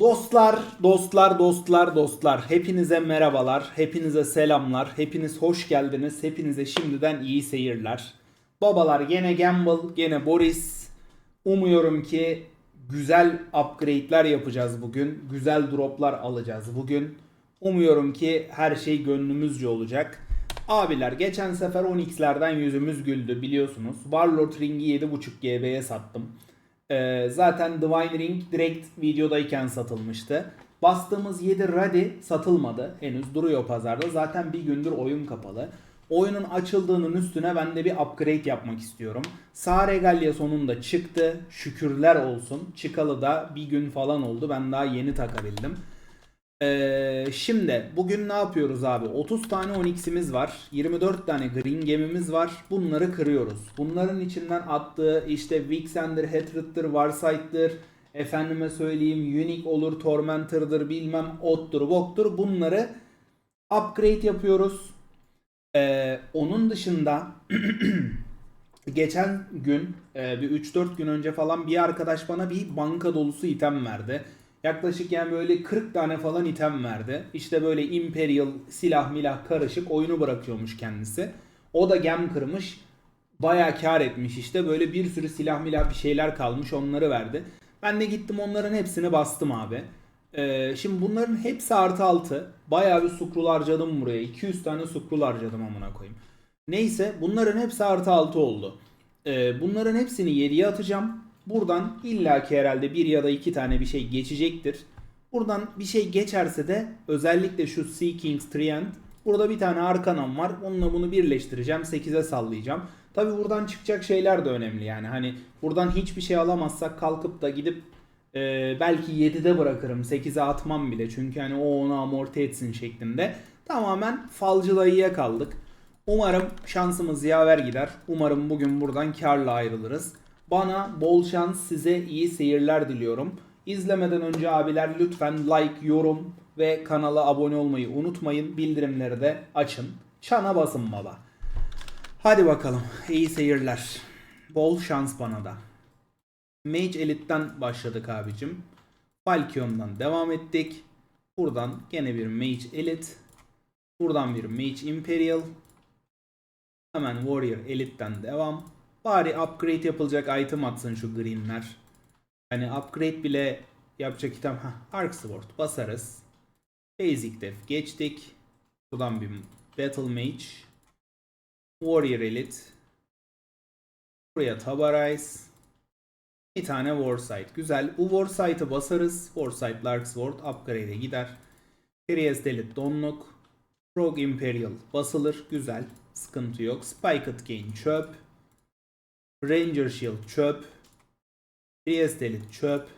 Dostlar, dostlar, dostlar, dostlar. Hepinize merhabalar, hepinize selamlar, hepiniz hoş geldiniz. Hepinize şimdiden iyi seyirler. Babalar gene Gamble, gene Boris. Umuyorum ki güzel upgrade'ler yapacağız bugün. Güzel droplar alacağız bugün. Umuyorum ki her şey gönlümüzce olacak. Abiler geçen sefer 10x'lerden yüzümüz güldü biliyorsunuz. Warlord Ring'i 7.5 GB'ye sattım. Ee, zaten Divine Ring direkt videodayken satılmıştı. Bastığımız 7 Radi satılmadı. Henüz duruyor pazarda. Zaten bir gündür oyun kapalı. Oyunun açıldığının üstüne ben de bir upgrade yapmak istiyorum. Sağ Regalia sonunda çıktı. Şükürler olsun. Çıkalı da bir gün falan oldu. Ben daha yeni takabildim. Ee, şimdi bugün ne yapıyoruz abi? 30 tane 10x'imiz var. 24 tane green gemimiz var. Bunları kırıyoruz. Bunların içinden attığı işte Vixen'dir, Hatred'dir, Warsight'dır. Efendime söyleyeyim Unique olur, Tormentor'dır, bilmem Ot'tur, Bok'tur. Bunları upgrade yapıyoruz. Ee, onun dışında geçen gün e, bir 3-4 gün önce falan bir arkadaş bana bir banka dolusu item verdi. Yaklaşık yani böyle 40 tane falan item verdi. İşte böyle Imperial silah milah karışık oyunu bırakıyormuş kendisi. O da gem kırmış. Baya kar etmiş işte böyle bir sürü silah milah bir şeyler kalmış onları verdi. Ben de gittim onların hepsini bastım abi. Ee, şimdi bunların hepsi artı altı. Bayağı bir sukrul harcadım buraya. 200 tane sukrul harcadım amına koyayım. Neyse bunların hepsi artı altı oldu. Ee, bunların hepsini 7'ye atacağım. Buradan illaki herhalde bir ya da iki tane bir şey geçecektir. Buradan bir şey geçerse de özellikle şu Sea Kings burada bir tane arkanam var. Onunla bunu birleştireceğim. 8'e sallayacağım. Tabi buradan çıkacak şeyler de önemli yani. Hani buradan hiçbir şey alamazsak kalkıp da gidip e, belki 7'de bırakırım. 8'e atmam bile. Çünkü hani o onu amorti etsin şeklinde. Tamamen falcı dayıya kaldık. Umarım şansımız yaver gider. Umarım bugün buradan karla ayrılırız. Bana bol şans size iyi seyirler diliyorum. İzlemeden önce abiler lütfen like, yorum ve kanala abone olmayı unutmayın. Bildirimleri de açın. Çana basın baba. Hadi bakalım. İyi seyirler. Bol şans bana da. Mage Elite'den başladık abicim. Falchion'dan devam ettik. Buradan gene bir Mage Elite. Buradan bir Mage Imperial. Hemen Warrior Elite'den devam. Bari upgrade yapılacak item atsın şu greenler. Hani upgrade bile yapacak item. Heh, Arc Sword basarız. Basic Def geçtik. Buradan bir Battle Mage. Warrior Elite. Buraya Tabarize. Bir tane Warsight. Güzel. Bu Warsight'ı basarız. Warsight Lark Sword upgrade'e gider. Priest Elite Donluk. Rogue Imperial basılır. Güzel. Sıkıntı yok. Spiked Gain çöp. Ranger Shield çöp. Priest Elite çöp.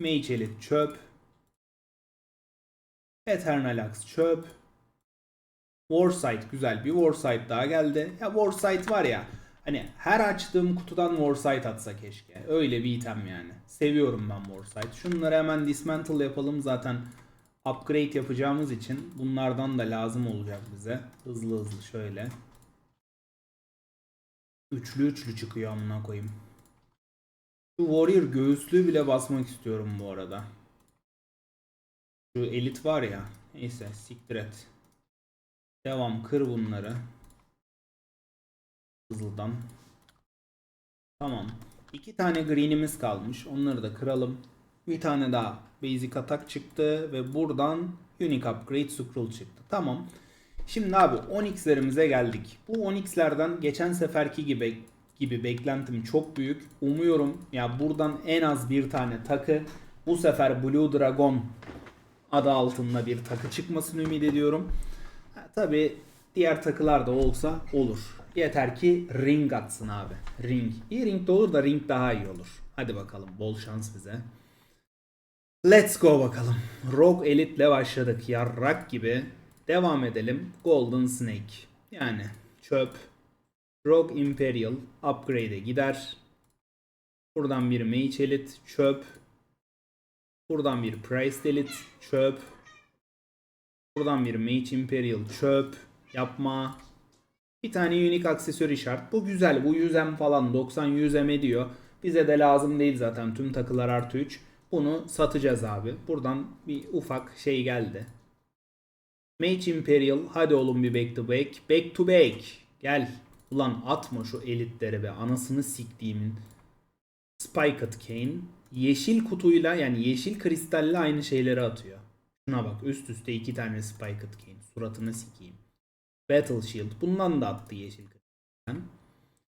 Mage çöp. Eternal Axe çöp. Warsight güzel bir Warsight daha geldi. Ya Warsight var ya hani her açtığım kutudan Warsight atsa keşke. Öyle bir item yani. Seviyorum ben Warsight. Şunları hemen dismantle yapalım zaten upgrade yapacağımız için bunlardan da lazım olacak bize. Hızlı hızlı şöyle. Üçlü üçlü çıkıyor amına koyayım. Şu Warrior göğüslüğü bile basmak istiyorum bu arada. Şu elit var ya. Neyse siktir et. Devam kır bunları. Hızlıdan. Tamam. İki tane green'imiz kalmış. Onları da kıralım. Bir tane daha basic atak çıktı ve buradan unique upgrade scroll çıktı. Tamam. Şimdi abi 10x'lerimize geldik. Bu 10x'lerden geçen seferki gibi gibi beklentim çok büyük. Umuyorum ya buradan en az bir tane takı bu sefer Blue Dragon adı altında bir takı çıkmasını ümit ediyorum. Ha, tabii diğer takılar da olsa olur. Yeter ki ring atsın abi. Ring. İyi ring de olur da ring daha iyi olur. Hadi bakalım bol şans bize. Let's go bakalım. Rogue Elite'le başladık. Yarrak gibi. Devam edelim. Golden Snake. Yani çöp. Rogue Imperial upgrade'e gider. Buradan bir Mage Elite çöp. Buradan bir Priest Elite çöp. Buradan bir Mage Imperial çöp. Yapma. Bir tane unique aksesuar şart. Bu güzel. Bu 100M falan 90 100M ediyor. Bize de lazım değil zaten. Tüm takılar artı 3. Bunu satacağız abi. Buradan bir ufak şey geldi. Mage Imperial hadi oğlum bir back to back. Back to back. Gel. Ulan atma şu elitlere be. Anasını siktiğimin. Spiked Cane. Yeşil kutuyla yani yeşil kristalle aynı şeyleri atıyor. Şuna bak üst üste iki tane Spiked Cane. Suratını sikeyim. Battle Shield. Bundan da attı yeşil kristalden.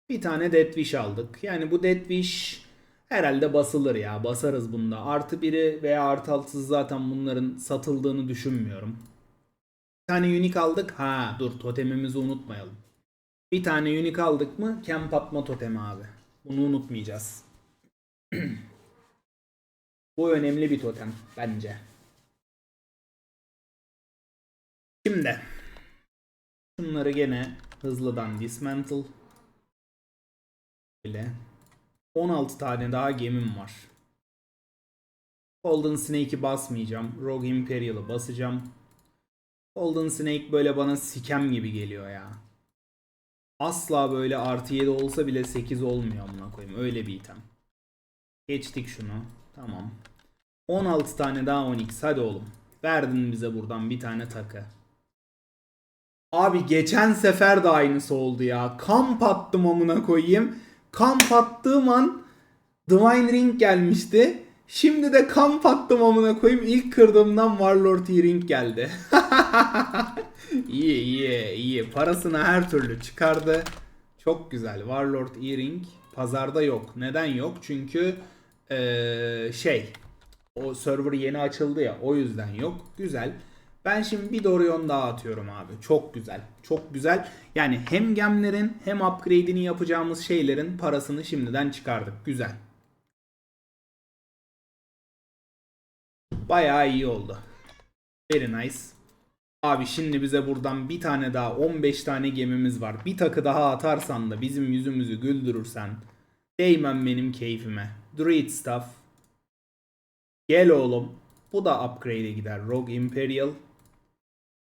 Bir tane Death Wish aldık. Yani bu Death Wish herhalde basılır ya. Basarız bunda. Artı biri veya artı altısı zaten bunların satıldığını düşünmüyorum. Tane unique aldık. Ha dur totemimizi unutmayalım. Bir tane unique aldık mı camp atma totemi abi. Bunu unutmayacağız. Bu önemli bir totem bence. Şimdi şunları gene hızlıdan dismantle. Böyle 16 tane daha gemim var. Golden Snake'i basmayacağım. Rogue Imperial'ı basacağım. Golden Snake böyle bana sikem gibi geliyor ya. Asla böyle artı 7 olsa bile 8 olmuyor amına koyayım. Öyle bir item. Geçtik şunu. Tamam. 16 tane daha Onyx. Hadi oğlum. Verdin bize buradan bir tane takı. Abi geçen sefer de aynısı oldu ya. Kamp attım amına koyayım. Kamp attığım an Divine Ring gelmişti. Şimdi de kamp attım amına koyayım. İlk kırdığımdan Warlord E-Ring geldi. iyi iyi iyi. Parasını her türlü çıkardı. Çok güzel. Warlord E-Ring pazarda yok. Neden yok? Çünkü eee, şey o server yeni açıldı ya o yüzden yok. Güzel. Ben şimdi bir Dorion daha atıyorum abi. Çok güzel. Çok güzel. Yani hem gemlerin hem upgrade'ini yapacağımız şeylerin parasını şimdiden çıkardık. Güzel. Bayağı iyi oldu. Very nice. Abi şimdi bize buradan bir tane daha 15 tane gemimiz var. Bir takı daha atarsan da bizim yüzümüzü güldürürsen değmem benim keyfime. Druid stuff. Gel oğlum. Bu da upgrade'e gider. Rogue Imperial.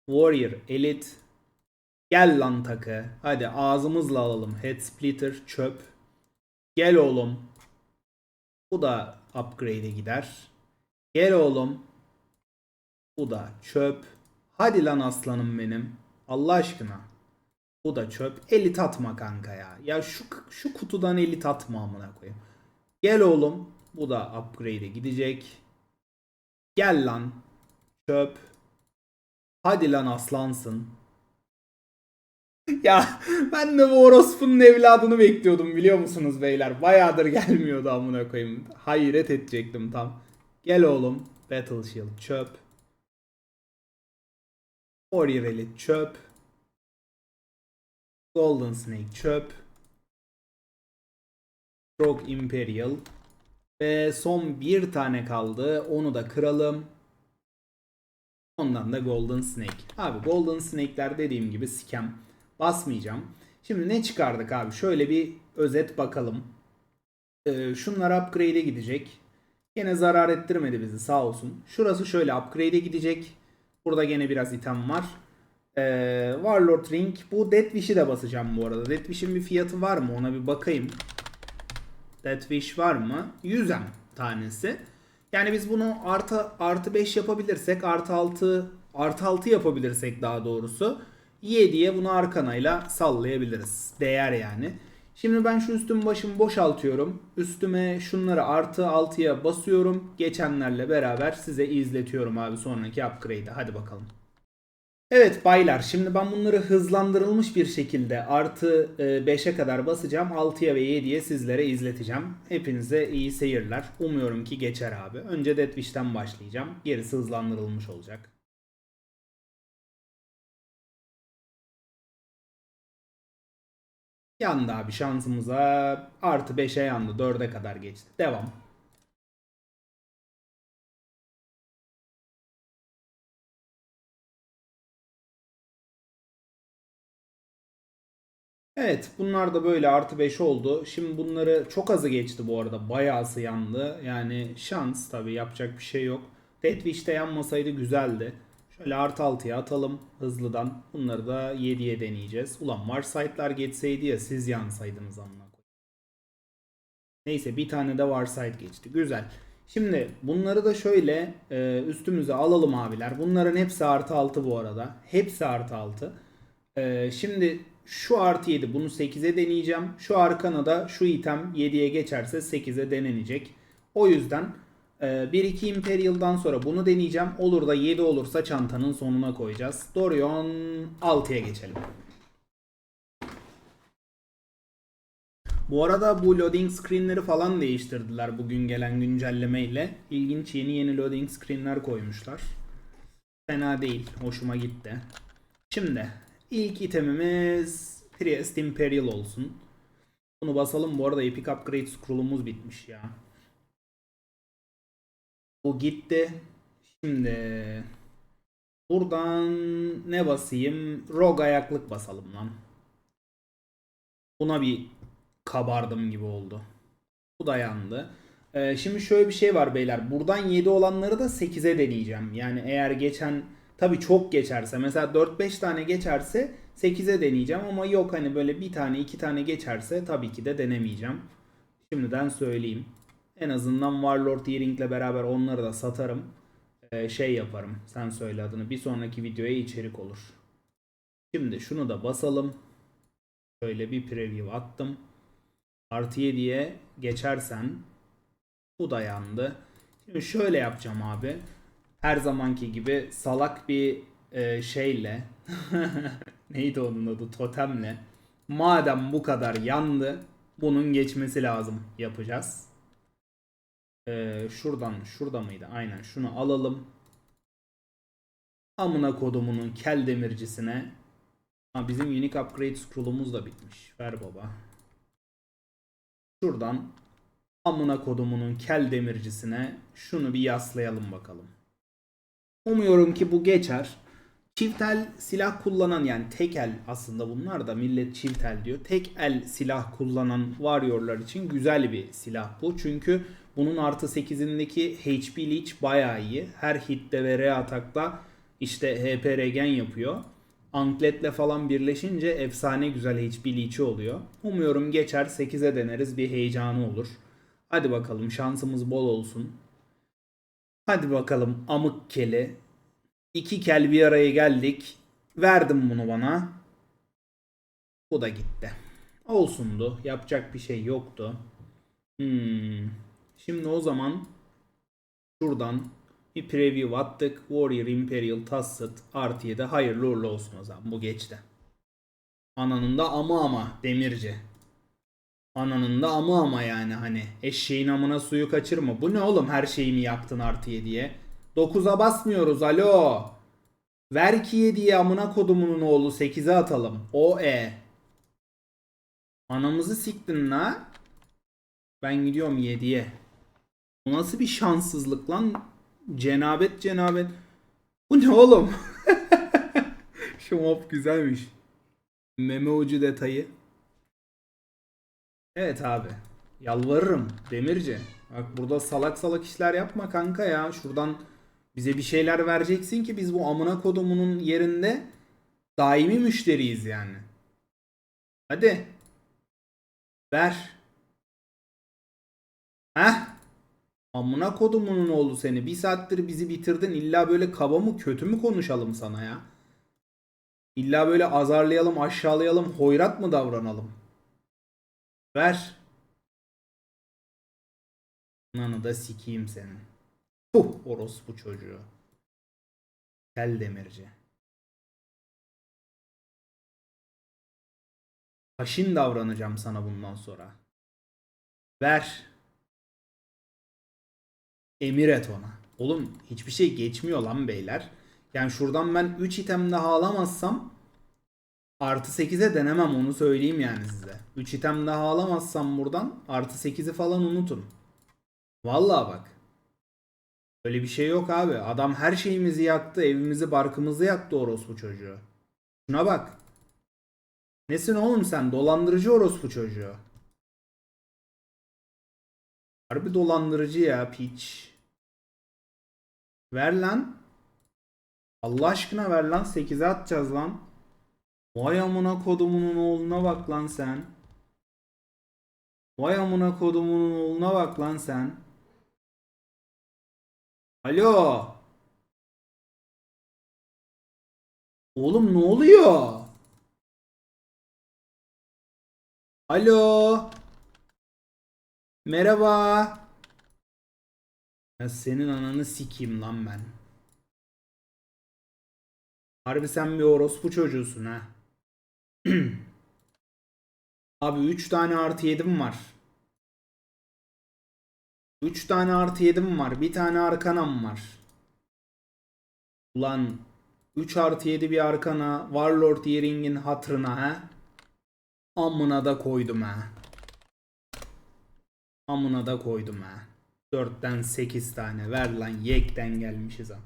Warrior Elite. Gel lan takı. Hadi ağzımızla alalım. Head Splitter çöp. Gel oğlum. Bu da upgrade'e gider. Gel oğlum. Bu da çöp. Hadi lan aslanım benim. Allah aşkına. Bu da çöp. Elit atma kanka ya. Ya şu şu kutudan elit atma amına koyayım. Gel oğlum. Bu da upgrade'e gidecek. Gel lan. Çöp. Hadi lan aslansın. ya ben de bu orospunun evladını bekliyordum biliyor musunuz beyler? Bayağıdır gelmiyordu amına koyayım. Hayret edecektim tam. Gel oğlum. Battle Shield çöp. Elite çöp. Golden Snake çöp. Rogue Imperial. Ve son bir tane kaldı. Onu da kıralım. Ondan da Golden Snake. Abi Golden Snake'ler dediğim gibi scam. Basmayacağım. Şimdi ne çıkardık abi? Şöyle bir özet bakalım. Ee, şunlar upgrade'e gidecek. Yine zarar ettirmedi bizi sağ olsun. Şurası şöyle upgrade'e gidecek. Burada gene biraz item var. Ee, Warlord Ring. Bu Wish'i de basacağım bu arada. Wish'in bir fiyatı var mı? Ona bir bakayım. Wish var mı? 100 M tanesi. Yani biz bunu artı artı 5 yapabilirsek artı 6 artı 6 yapabilirsek daha doğrusu 7'ye bunu arkanayla sallayabiliriz. Değer yani. Şimdi ben şu üstüm başımı boşaltıyorum. Üstüme şunları artı 6'ya basıyorum. Geçenlerle beraber size izletiyorum abi sonraki upgrade'i. Hadi bakalım. Evet baylar şimdi ben bunları hızlandırılmış bir şekilde artı 5'e kadar basacağım. 6'ya ve 7'ye sizlere izleteceğim. Hepinize iyi seyirler. Umuyorum ki geçer abi. Önce Death Wish'ten başlayacağım. Gerisi hızlandırılmış olacak. Yandı abi şansımıza. Artı 5'e yandı. 4'e kadar geçti. Devam. Evet bunlar da böyle artı 5 oldu. Şimdi bunları çok azı geçti bu arada. Bayağısı yandı. Yani şans tabi yapacak bir şey yok. Death Wish'te yanmasaydı güzeldi. Şöyle artı 6'ya atalım hızlıdan. Bunları da 7'ye deneyeceğiz. Ulan Warsight'lar geçseydi ya siz yansaydınız amına. Neyse bir tane de Warsight geçti. Güzel. Şimdi bunları da şöyle e, üstümüze alalım abiler. Bunların hepsi artı 6 bu arada. Hepsi artı 6. E, şimdi şu artı 7 bunu 8'e deneyeceğim. Şu arkana da şu item 7'ye geçerse 8'e denenecek. O yüzden e, 1-2 Imperial'dan sonra bunu deneyeceğim. Olur da 7 olursa çantanın sonuna koyacağız. Dorion 6'ya geçelim. Bu arada bu loading screenleri falan değiştirdiler bugün gelen güncellemeyle. İlginç yeni yeni loading screenler koymuşlar. Fena değil. Hoşuma gitti. Şimdi ilk itemimiz Priest Imperial olsun. Bunu basalım. Bu arada Epic Upgrade scroll'umuz bitmiş ya. Bu gitti. Şimdi buradan ne basayım? Rogue ayaklık basalım lan. Buna bir kabardım gibi oldu. Bu da yandı. Ee, şimdi şöyle bir şey var beyler. Buradan 7 olanları da 8'e deneyeceğim. Yani eğer geçen tabii çok geçerse mesela 4-5 tane geçerse 8'e deneyeceğim ama yok hani böyle bir tane iki tane geçerse tabii ki de denemeyeceğim. Şimdiden söyleyeyim. En azından Warlord Earring'le beraber onları da satarım. Ee, şey yaparım. Sen söyle adını. Bir sonraki videoya içerik olur. Şimdi şunu da basalım. Şöyle bir preview attım. Artı 7'ye geçersen bu da yandı. Şimdi şöyle yapacağım abi. Her zamanki gibi salak bir e, şeyle neydi onun adı totemle madem bu kadar yandı bunun geçmesi lazım yapacağız. E, şuradan şurada mıydı? Aynen şunu alalım. Amına kodumunun kel demircisine Ha, bizim unique upgrade scroll'umuz da bitmiş. Ver baba. Şuradan amına kodumunun kel demircisine şunu bir yaslayalım bakalım. Umuyorum ki bu geçer. Çiftel silah kullanan yani tek el aslında bunlar da millet çiftel diyor. Tek el silah kullanan warrior'lar için güzel bir silah bu. Çünkü bunun artı 8'indeki HP leech bayağı iyi. Her hitte ve re atakta işte HP regen yapıyor. Ankletle falan birleşince efsane güzel HP leech'i oluyor. Umuyorum geçer 8'e deneriz bir heyecanı olur. Hadi bakalım şansımız bol olsun. Hadi bakalım amık keli. İki kel bir araya geldik. Verdim bunu bana. Bu da gitti. Olsundu. Yapacak bir şey yoktu. Hmm. Şimdi o zaman şuradan bir preview attık. Warrior Imperial Tasset artı 7 hayırlı uğurlu olsun o zaman. Bu geçti. Ananın da ama ama demirci. Ananın da ama ama yani hani eşeğin amına suyu kaçırma. Bu ne oğlum her şeyimi yaktın artı 7'ye. 9'a basmıyoruz alo. Ver ki 7'ye amına kodumunun oğlu 8'e atalım. O e. Anamızı siktin la. Ben gidiyorum 7'ye. Bu nasıl bir şanssızlık lan? Cenabet cenabet. Bu ne oğlum? Şu mob güzelmiş. Meme ucu detayı. Evet abi. Yalvarırım Demirci. Bak burada salak salak işler yapma kanka ya. Şuradan bize bir şeyler vereceksin ki biz bu amına kodumunun yerinde daimi müşteriyiz yani. Hadi. Ver. Heh. Amına kodumunun oğlu seni. Bir saattir bizi bitirdin. İlla böyle kaba mı kötü mü konuşalım sana ya? İlla böyle azarlayalım, aşağılayalım, hoyrat mı davranalım? Ver. Nanı da sikeyim senin. Puh orospu çocuğu. Kel demirci. Haşin davranacağım sana bundan sonra. Ver. Emir et ona. Oğlum hiçbir şey geçmiyor lan beyler. Yani şuradan ben 3 item daha alamazsam artı 8'e denemem onu söyleyeyim yani size. 3 item daha alamazsam buradan artı 8'i falan unutun. Vallahi bak. Öyle bir şey yok abi. Adam her şeyimizi yaktı. Evimizi barkımızı yaktı orospu çocuğu. Şuna bak. Nesin oğlum sen? Dolandırıcı orospu çocuğu. Harbi dolandırıcı ya piç. Ver lan. Allah aşkına ver lan. 8'e atacağız lan. Vay amına kodumunun oğluna bak lan sen. Vay amına kodumunun oğluna bak lan sen. Alo. Oğlum ne oluyor? Alo. Merhaba. Ya senin ananı sikeyim lan ben. Harbi sen bir orospu çocuğusun ha. Abi 3 tane artı 7'm var. 3 tane artı 7'm var. Bir tane arkanam var. Ulan 3 artı 7 bir arkana Warlord Yering'in hatırına ha. Amına da koydum ha. Amına da koydum ha. 4'ten 8 tane. Ver lan yekten gelmişiz ha.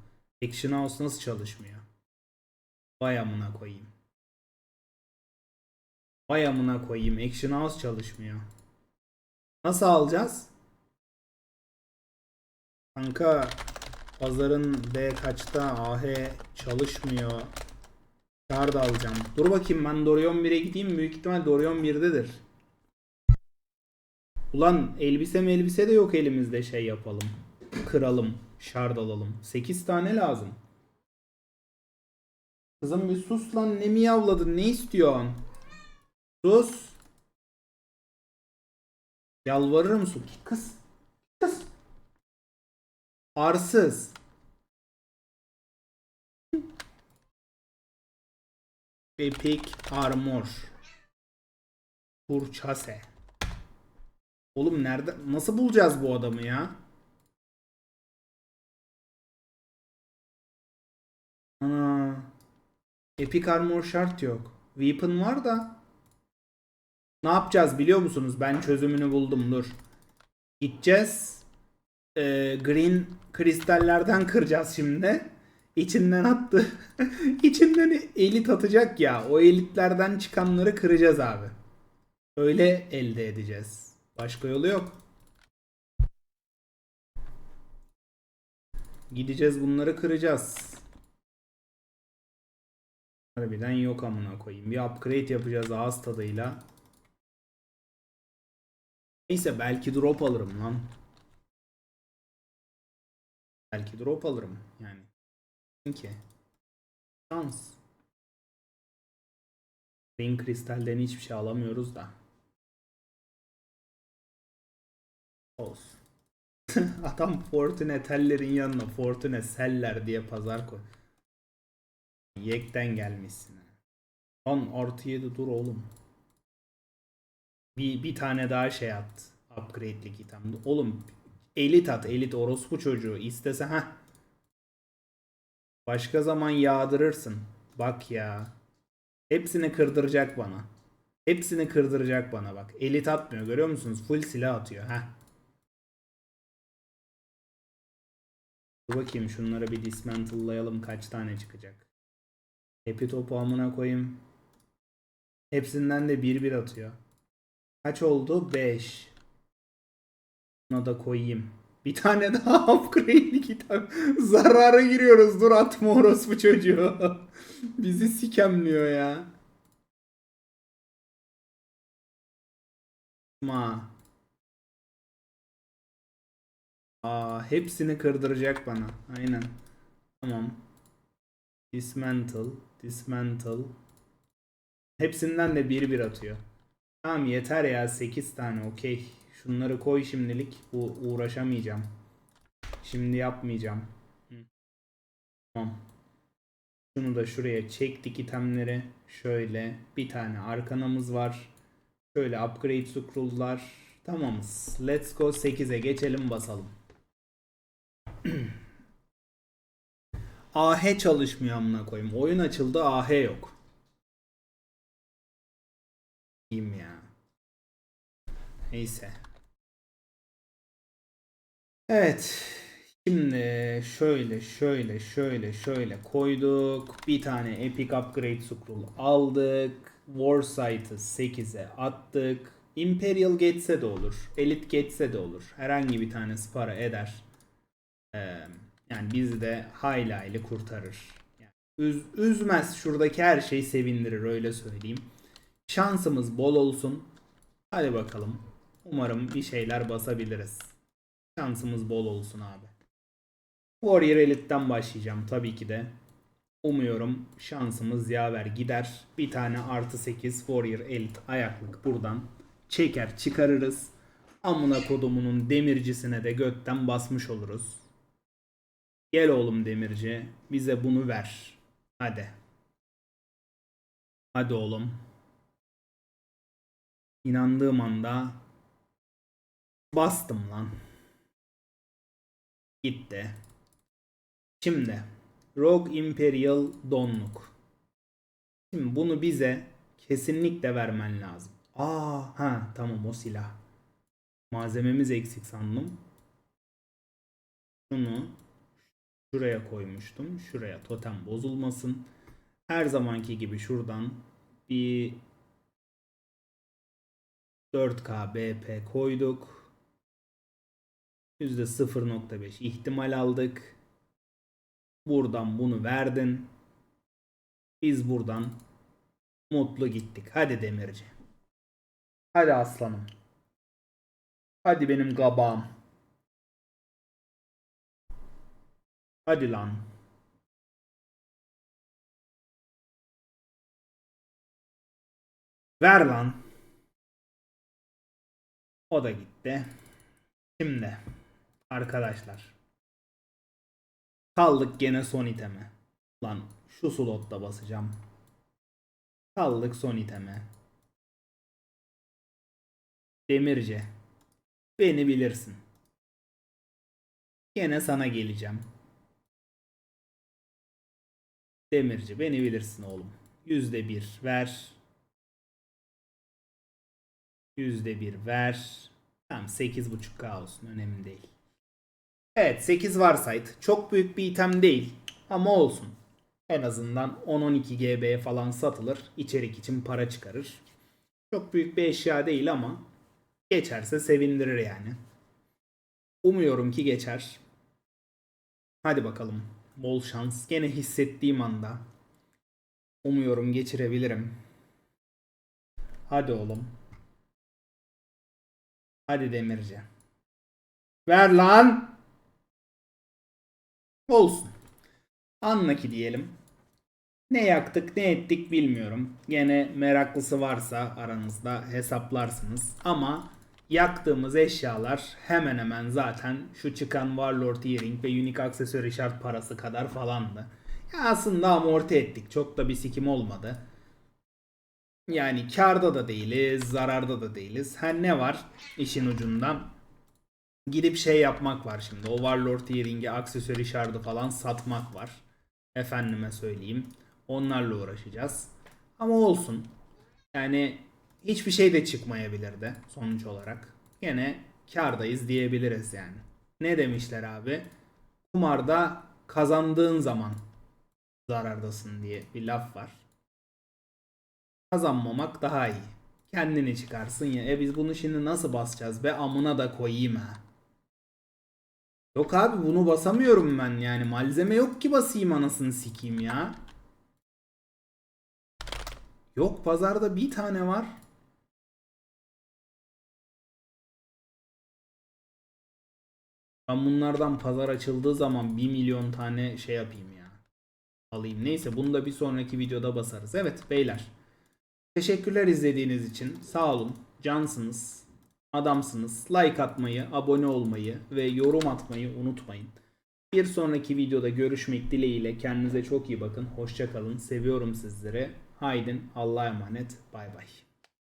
Action House nasıl çalışmıyor? Vay amına koyayım. Vay amına koyayım. Action House çalışmıyor. Nasıl alacağız? Kanka pazarın B kaçta AH çalışmıyor. Kar da alacağım. Dur bakayım ben Dorion 1'e gideyim. Büyük ihtimal Dorion 1'dedir. Ulan elbise elbise de yok elimizde şey yapalım. Kıralım. Shard alalım. 8 tane lazım. Kızım bir sus lan ne miyavladın ne istiyorsun? Sus. Yalvarır mısın? Kız. Kız. Arsız. Epic Armor. Kurçase. Oğlum nerede? Nasıl bulacağız bu adamı ya? Ana. Epic Armor şart yok. Weapon var da. Ne yapacağız biliyor musunuz? Ben çözümünü buldum dur. Gideceğiz. Ee, green kristallerden kıracağız şimdi. İçinden attı. İçinden elit atacak ya. O elitlerden çıkanları kıracağız abi. Öyle elde edeceğiz. Başka yolu yok. Gideceğiz bunları kıracağız. Harbiden yok amına koyayım. Bir upgrade yapacağız ağız tadıyla. Neyse belki drop alırım lan. Belki drop alırım yani. Ki. Şans. Ring kristalden hiçbir şey alamıyoruz da. Olsun. Adam Fortune tellerin yanına Fortune seller diye pazar koy. Yekten gelmişsin. Lan artı 7 dur oğlum. Bir, bir tane daha şey at. Upgrade'lik item. Oğlum elit at. Elit orospu çocuğu. İstese ha. Başka zaman yağdırırsın. Bak ya. Hepsini kırdıracak bana. Hepsini kırdıracak bana bak. Elit atmıyor görüyor musunuz? Full silah atıyor. ha. Dur bakayım şunları bir dismantle'layalım kaç tane çıkacak. Hepi topu amına koyayım. Hepsinden de bir bir atıyor. Kaç oldu? 5. Buna da koyayım. Bir tane daha upgrade'li kitap. Zarara giriyoruz. Dur atma orospu çocuğu. Bizi sikemliyor ya. Ma. Aa, hepsini kırdıracak bana. Aynen. Tamam. Dismantle. Dismantle. Hepsinden de bir bir atıyor. Tamam yeter ya 8 tane okey. Şunları koy şimdilik. Bu uğraşamayacağım. Şimdi yapmayacağım. Tamam. Şunu da şuraya çektik itemleri. Şöyle bir tane arkanamız var. Şöyle upgrade scroll'lar. Tamamız. Let's go 8'e geçelim basalım. AH çalışmıyor amına koyayım. Oyun açıldı AH yok. İyiyim ya. Neyse. Evet. Şimdi şöyle şöyle şöyle şöyle koyduk. Bir tane Epic Upgrade Scroll aldık. Warsight'ı 8'e attık. Imperial geçse de olur. Elite geçse de olur. Herhangi bir tanesi para eder. Ee, yani bizi de hayli hayli kurtarır. Yani üz, üzmez. Şuradaki her şey sevindirir öyle söyleyeyim. Şansımız bol olsun. Hadi bakalım. Umarım bir şeyler basabiliriz. Şansımız bol olsun abi. Warrior Elite'den başlayacağım tabii ki de. Umuyorum şansımız yaver gider. Bir tane artı 8 Warrior Elite ayaklık buradan çeker çıkarırız. Amına kodumunun demircisine de götten basmış oluruz. Gel oğlum demirci bize bunu ver. Hadi. Hadi oğlum. İnandığım anda bastım lan. Gitti. Şimdi Rogue Imperial donluk. Şimdi bunu bize kesinlikle vermen lazım. Aa ha tamam o silah. Malzememiz eksik sandım. Şunu şuraya koymuştum. Şuraya totem bozulmasın. Her zamanki gibi şuradan bir 4K BP koyduk. %0.5 ihtimal aldık. Buradan bunu verdin. Biz buradan mutlu gittik. Hadi demirci. Hadi aslanım. Hadi benim gabağım. Hadi lan. Ver lan. O da gitti. Şimdi arkadaşlar kaldık gene son iteme. Lan şu slotta basacağım. Kaldık son iteme. Demirci. Beni bilirsin. Gene sana geleceğim. Demirci beni bilirsin oğlum. Yüzde bir ver. Yüzde bir ver. Tamam 8.5k olsun önemli değil. Evet 8 varsaydı. Çok büyük bir item değil ama olsun. En azından 10-12 GB'ye falan satılır. İçerik için para çıkarır. Çok büyük bir eşya değil ama geçerse sevindirir yani. Umuyorum ki geçer. Hadi bakalım. Bol şans. Gene hissettiğim anda. Umuyorum geçirebilirim. Hadi oğlum. Hadi demirci. Ver lan. Olsun. Anla ki diyelim. Ne yaktık ne ettik bilmiyorum. Gene meraklısı varsa aranızda hesaplarsınız. Ama yaktığımız eşyalar hemen hemen zaten şu çıkan Warlord Earring ve Unique Accessory Shard parası kadar falandı. Ya aslında amorti ettik. Çok da bir sikim olmadı. Yani karda da değiliz, zararda da değiliz. Her ne var işin ucundan? Gidip şey yapmak var şimdi. O Warlord Earring'i, aksesuari şardı falan satmak var. Efendime söyleyeyim. Onlarla uğraşacağız. Ama olsun. Yani hiçbir şey de çıkmayabilirdi sonuç olarak. Gene kardayız diyebiliriz yani. Ne demişler abi? Kumarda kazandığın zaman zarardasın diye bir laf var kazanmamak daha iyi. Kendini çıkarsın ya. E biz bunu şimdi nasıl basacağız be amına da koyayım ha. Yok abi bunu basamıyorum ben yani. Malzeme yok ki basayım anasını sikeyim ya. Yok pazarda bir tane var. Ben bunlardan pazar açıldığı zaman 1 milyon tane şey yapayım ya. Alayım. Neyse bunu da bir sonraki videoda basarız. Evet beyler. Teşekkürler izlediğiniz için. Sağ olun. Cansınız. Adamsınız. Like atmayı, abone olmayı ve yorum atmayı unutmayın. Bir sonraki videoda görüşmek dileğiyle kendinize çok iyi bakın. Hoşçakalın. Seviyorum sizleri. Haydin Allah'a emanet. Bay bay.